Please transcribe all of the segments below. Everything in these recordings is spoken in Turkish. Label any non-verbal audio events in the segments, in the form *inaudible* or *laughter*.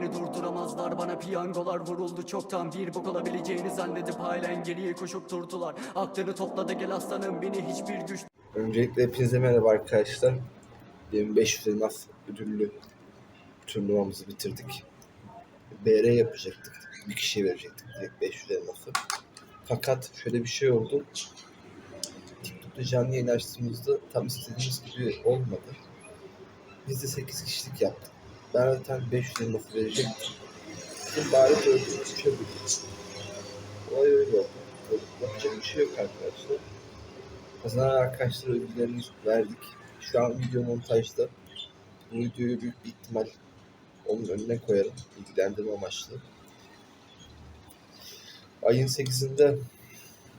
beni durduramazlar Bana piyangolar vuruldu çoktan Bir bok olabileceğini zannedip halen geriye koşup durdular Aklını topladı gel aslanım beni hiçbir güç Öncelikle hepinize merhaba arkadaşlar. 2500 elmas ödüllü turnuvamızı bitirdik. BR yapacaktık. Bir kişiye verecektik direkt 500 elması. Fakat şöyle bir şey oldu. TikTok'ta canlı yayın açtığımızda tam istediğimiz gibi olmadı. Biz de 8 kişilik yaptık. Zaten 500 elması verecektim. Dedim bari dördüncü düşebildim. Olay öyle oldu. Yapacak bir şey yok arkadaşlar. Kazanan arkadaşlara ödüllerini verdik. Şu an video montajda. Bu videoyu büyük bir ihtimal onun önüne koyarım. Bilgilendirme amaçlı. Ayın 8'inde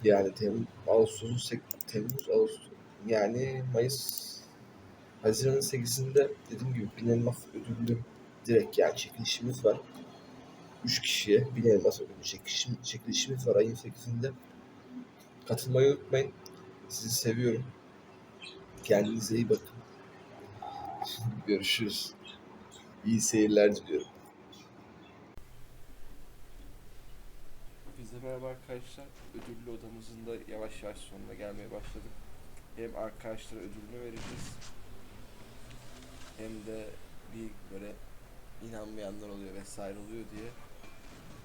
yani Temmuz, Ağustos'un sek- Temmuz, Ağustos yani Mayıs Haziran'ın 8'inde dediğim gibi bin elmas ödüllü direkt yani çekilişimiz var. 3 kişiye bin elmas ödüllü çekilişim, çekilişimiz var ayın 8'inde. Katılmayı unutmayın. Sizi seviyorum. Kendinize iyi bakın. Görüşürüz. İyi seyirler diliyorum. De merhaba arkadaşlar. Ödüllü odamızın da yavaş yavaş sonuna gelmeye başladık. Hem arkadaşlara ödülünü vereceğiz. Hem de bir böyle inanmayanlar oluyor vesaire oluyor diye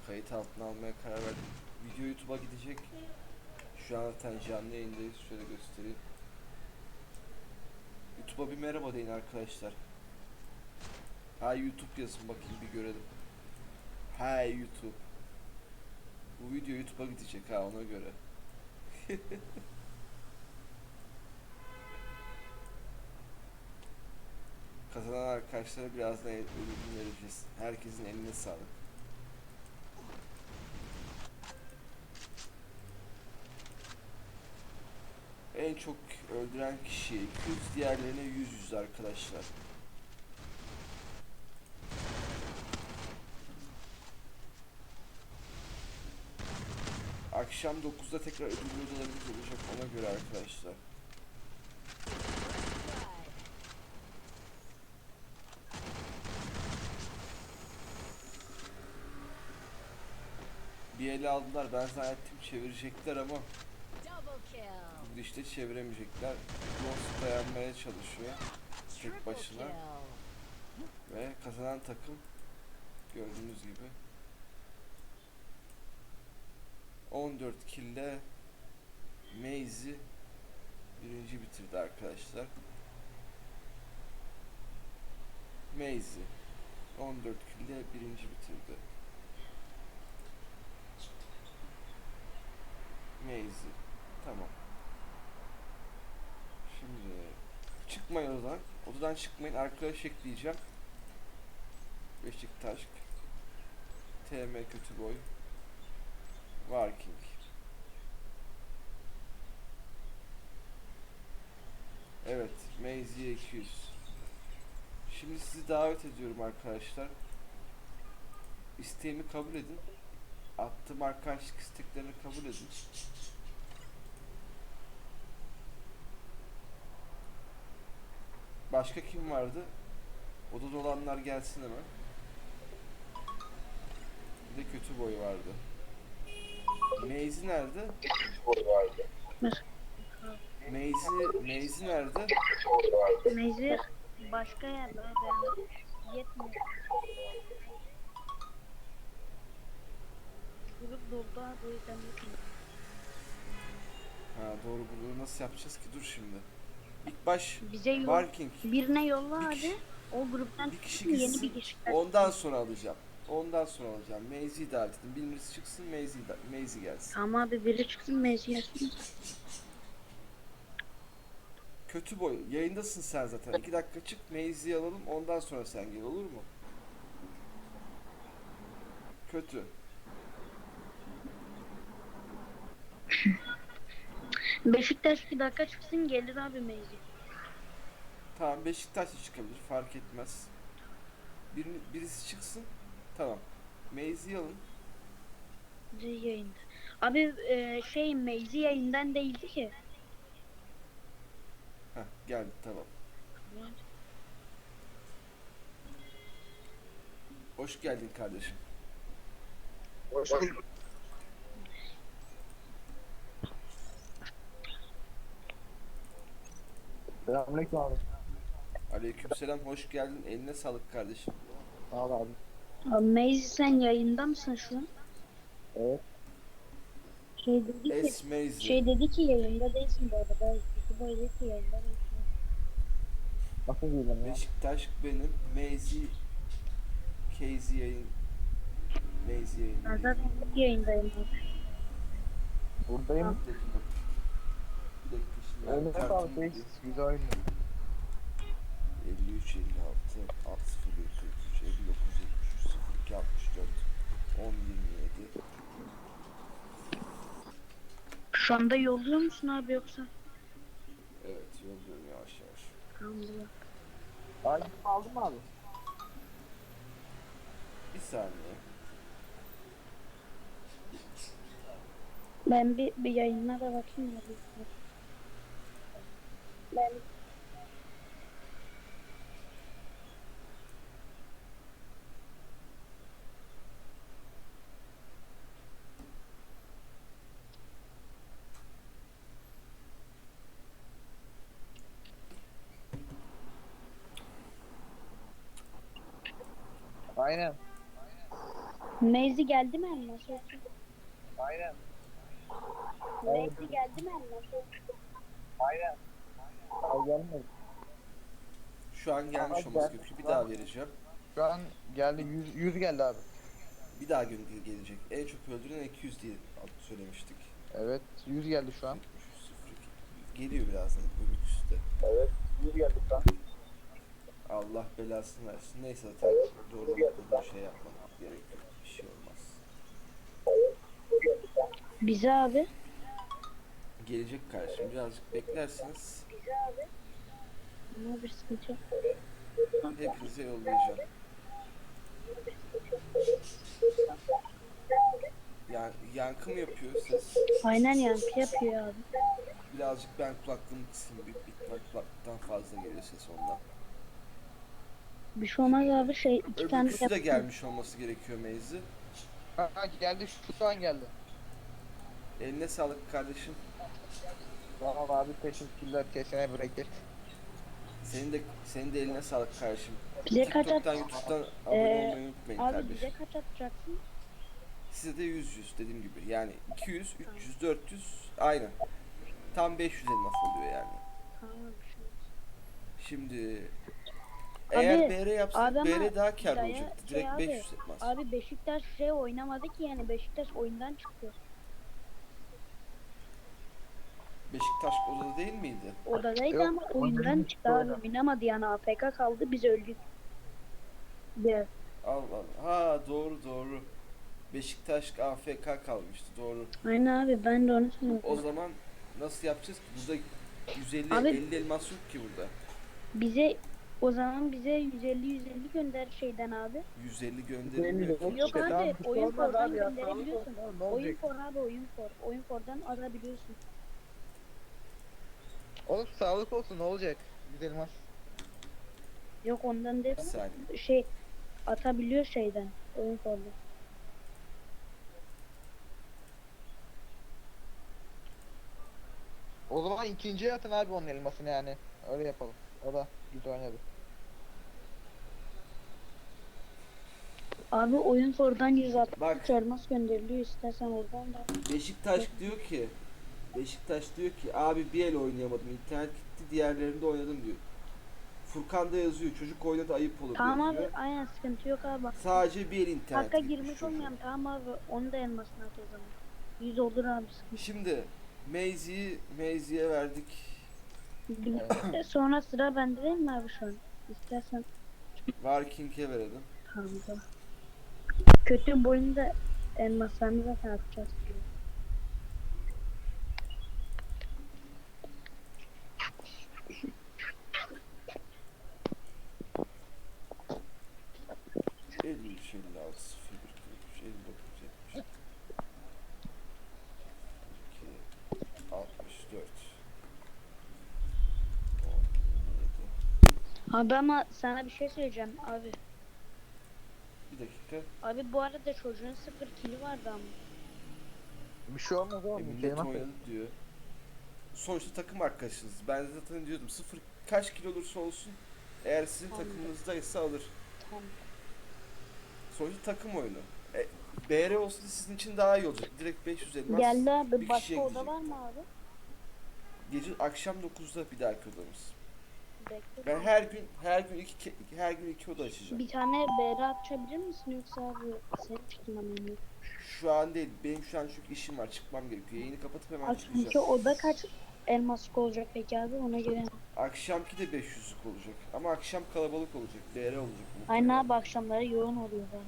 kayıt altına almaya karar verdik. Video YouTube'a gidecek. Şu an zaten canlı yayındayız. Şöyle göstereyim. YouTube'a bir merhaba deyin arkadaşlar. Ha YouTube yazın bakayım bir görelim. Ha YouTube. Bu video YouTube'a gidecek ha ona göre. *laughs* Kazanan arkadaşlara birazdan ödülünü vereceğiz. Herkesin eline sağlık. En çok öldüren kişiye 200, diğerlerine 100 100 arkadaşlar. Akşam 9'da tekrar ödüllü odalarımız olacak ona göre arkadaşlar. Bir ele aldılar ben zannettim çevirecekler ama bu işte çeviremeyecekler. Bronze dayanmaya çalışıyor tek başına ve kazanan takım gördüğünüz gibi 14 kille Maze'i birinci bitirdi arkadaşlar. Maze'i 14 kille birinci bitirdi. Maze'i tamam. Şimdi çıkmayın odadan. Çıkmayın. Arkadaş ekleyeceğim. Beşiktaş TM kötü boy Varking Evet Maze 200 Şimdi sizi davet ediyorum arkadaşlar İsteğimi kabul edin Attığım arkadaşlık isteklerini kabul edin Başka kim vardı? Odada olanlar gelsin hemen Bir de kötü boy vardı Maze nerede? Maze, Maze nerede? Mecbur başka yerde yetmiyor. Grup doldu abi o yüzden yetmiyor. Ha doğru bunu nasıl yapacağız ki? Dur şimdi. İlk baş Bize yol, Barking. birine yolla Bir kişi- O gruptan Bir kişi çıksın yeni gitsin. bir kişi. Ondan sonra alacağım. Ondan sonra alacağım. Maze'yi davet edin. Biriniz çıksın Maze'yi da Maze gelsin. Ama abi biri çıksın gelsin. Kötü boy. Yayındasın sen zaten. İki dakika çık Maze'yi alalım. Ondan sonra sen gel olur mu? Kötü. Beşiktaş bir dakika çıksın gelir abi mecbur. Tamam Beşiktaş da çıkabilir. Fark etmez. Birini, birisi çıksın. Tamam. Maze'yi alın. Yayında. Abi e, şey mecbur yayından değildi ki. Heh geldi tamam. Hoş geldin kardeşim. Hoş bulduk. Selamünaleyküm abi. Aleykümselam hoş geldin. Eline sağlık kardeşim. Sağ ol abi. Abi Maze sen yayında mısın şu an? Evet. Şey dedi ki, Esmeyzi. şey dedi ki yayında değilsin bu arada. Bu dedi ki yayında değilsin. Nasıl değilim ya? Beşiktaş benim. Meyzi Casey yayın Meyzi yayın. Ben zaten hep yayındayım abi. Buradayım. Bir sağlık reis. oyun. 53 56 60 43 59 73 02 64 10 27 Şu anda yolluyor musun abi yoksa? Evet yolluyorum yavaş yavaş. Tamam dur. Aynı aldın mı abi? Bir saniye. Ben bir, bir yayınlara bakayım da. Ben Aynen. Maze geldi mi sözü? Aynen. Maze geldi mi sözü? Aynen. Abi gelmedi. Şu an gelmiş Ama olması gel- gerekiyor. Bir daha vereceğim. Şu an geldi 100, 100 geldi abi. Bir daha gün gelecek. En çok öldüren 200 diye söylemiştik. Evet 100 geldi şu an. 02. Geliyor birazdan bölük üstte. Evet 100 geldi şu an. Allah belasını versin. Neyse zaten doğru bir şey yapmak gerek yok. Bir şey olmaz. Bize abi. Gelecek kardeşim. Birazcık beklersiniz. Ama bir sıkıntı yok. Hepinize yollayacağım. Yani yankı mı yapıyor ses? Aynen yankı yapıyor abi. Birazcık ben kulaklığımı kısayım. Bir ihtimal kulaklıktan fazla geliyor ses ondan. Bir şey olmaz abi şey iki tane Öbürküsü de yaptım. gelmiş olması gerekiyor Meyzi. Ha, geldi şu an geldi. Eline sağlık kardeşim. Tamam abi teşekkürler kesene bereket. Senin de senin de eline sağlık kardeşim. Bize kaç TikTok'tan, at? YouTube'dan abone Ee, olmayı unutmayın Abi kardeşim. bize kaç atacaksın? Size de 100 100 dediğim gibi. Yani 200, 300, 400 aynı. Tam 500 elmas oluyor yani. Tamam şey. Şimdi Abi- eğer BR yapsak abi BR daha daya- olacaktı. şey Direkt abi, 500 elmas. Abi Beşiktaş şey oynamadı ki yani Beşiktaş oyundan çıktı. Beşiktaş odada değil miydi? Odadaydı Yok, ama oyundan oyundan çıktı çıktı abi. oyuna. Oynamadı yani AFK kaldı biz öldük. De. Allah Allah. Ha doğru doğru. Beşiktaş AFK kalmıştı doğru. Aynen abi ben de onu söylüyorum. O zaman nasıl yapacağız ki? Burada 150 Abi- 50 elmas yok ki burada. Bize o zaman bize 150 150 gönder şeyden abi. 150 gönderilmiyor ki. Yok abi, şey oyun ya, gönderebiliyorsun. Oyun for abi oyun for. Oyun fordan alabiliyorsun. Oğlum sağlık olsun ne olacak? Güzel elmas. Yok ondan değil. Bir saniye. Şey atabiliyor şeyden. Oyun fordan. O zaman ikinciye atın abi onun elmasını yani. Öyle yapalım. O da güzel oynadı. Abi oyun fordan 160 Bak. elmas gönderiliyor istersen oradan da. Beşiktaş diyor ki Beşiktaş diyor ki abi bir el oynayamadım internet gitti diğerlerinde oynadım diyor. Furkan da yazıyor çocuk oynadı ayıp olur Tamam diyor. abi aynen sıkıntı yok abi. Sadece bir el internet Hakka gitmiş girmiş çocuğun. olmayan tamam abi onu da elmasına at o zaman. 100 olur abi sıkıntı. Şimdi Maisie'yi Maisie'ye verdik. yok. Sonra sıra bende değil mi abi şu an? İstersen Varking'e verelim. tamam tamam. Kötü boyunu da elmaslarını zaten atacağız. Abi ama sana bir şey söyleyeceğim abi. Bir dakika. Abi bu arada çocuğun sıfır kili vardı ama. Bir şey olmaz E, oğlum. millet Kelime oynadı diyor. Sonuçta takım arkadaşınız. Ben zaten diyordum sıfır kaç kilo olursa olsun eğer sizin Anladım. takımınızdaysa alır. Tamam. Sonuçta takım oyunu. E, BR olsa sizin için daha iyi olacak. Direkt 500 elmas. Geldi bir abi. kişiye Başka oda gidecek. var mı abi? Gece akşam 9'da bir dahaki odamız. Bekle. Ben her gün her gün iki ke- her gün iki oda açacağım. Bir tane BR açabilir misin yoksa abi senin fikrin önemli. Şu an değil. Benim şu an çünkü işim var. Çıkmam gerekiyor. Yayını kapatıp hemen Akşamki çıkacağım. oda kaç elmaslık olacak peki abi ona göre. Akşamki de 500'lük olacak. Ama akşam kalabalık olacak. BR olacak. Muhtemelen. abi akşamları yoğun oluyor böyle.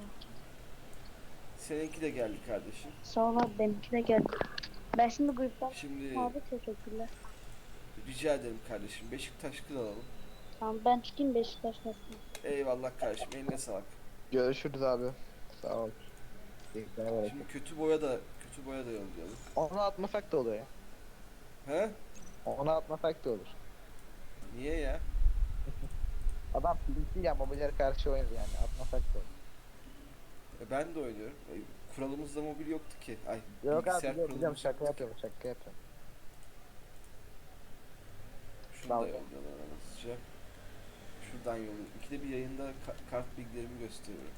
Seninki de geldi kardeşim. Sağ ol abi benimki de geldi. Ben şimdi gruptan Şimdi abi teşekkürler. Rica ederim kardeşim. Beşiktaş kıl alalım. Tamam ben çıkayım Beşiktaş'ta. Eyvallah kardeşim. Eline sağlık. Görüşürüz abi. Sağ ol. Şimdi kötü boya da kötü boya da yollayalım. Onu atmasak da olur ya. He? Onu atmasak da olur. Niye ya? *laughs* Adam PC ya mobilyaya karşı oynadı yani. Atmasak da olur. E, ben de oynuyorum. E, kuralımızda mobil yoktu ki. Ay, Yok abi bilgisayar biliyorum, biliyorum kuralımız şaka yapıyorum şaka yapıyorum. Şunu da Dalga. yollayalım hızlıca. Şuradan yollayalım. İkide bir yayında ka- kart bilgilerimi gösteriyorum.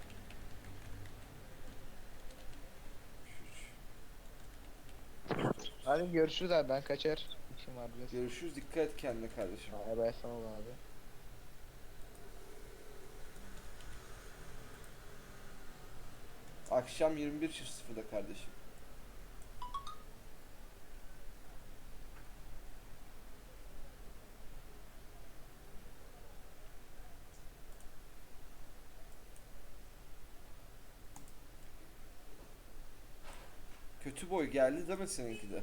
Hadi görüşürüz abi ben kaçar. İşim var biraz. Görüşürüz. Dikkat et kendine kardeşim. Bay bay sağ ol abi. Akşam 21.00'da kardeşim. Kötü boy geldi değil mi seninki de?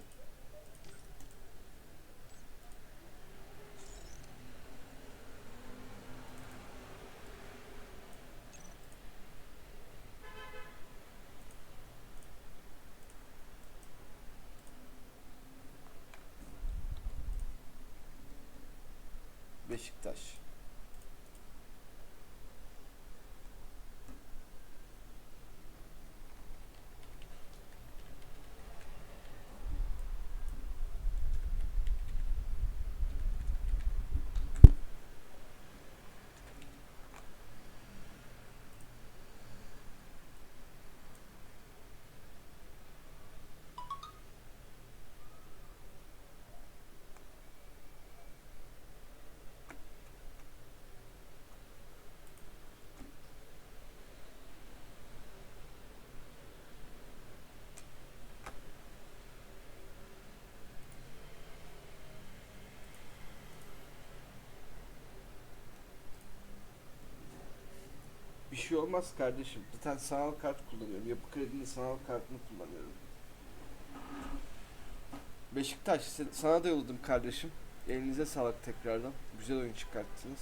Beşiktaş. Bir şey olmaz kardeşim. Zaten sanal kart kullanıyorum. Yapı kredinin sanal kartını kullanıyorum. Beşiktaş sana da yolladım kardeşim. Elinize sağlık tekrardan. Güzel oyun çıkarttınız.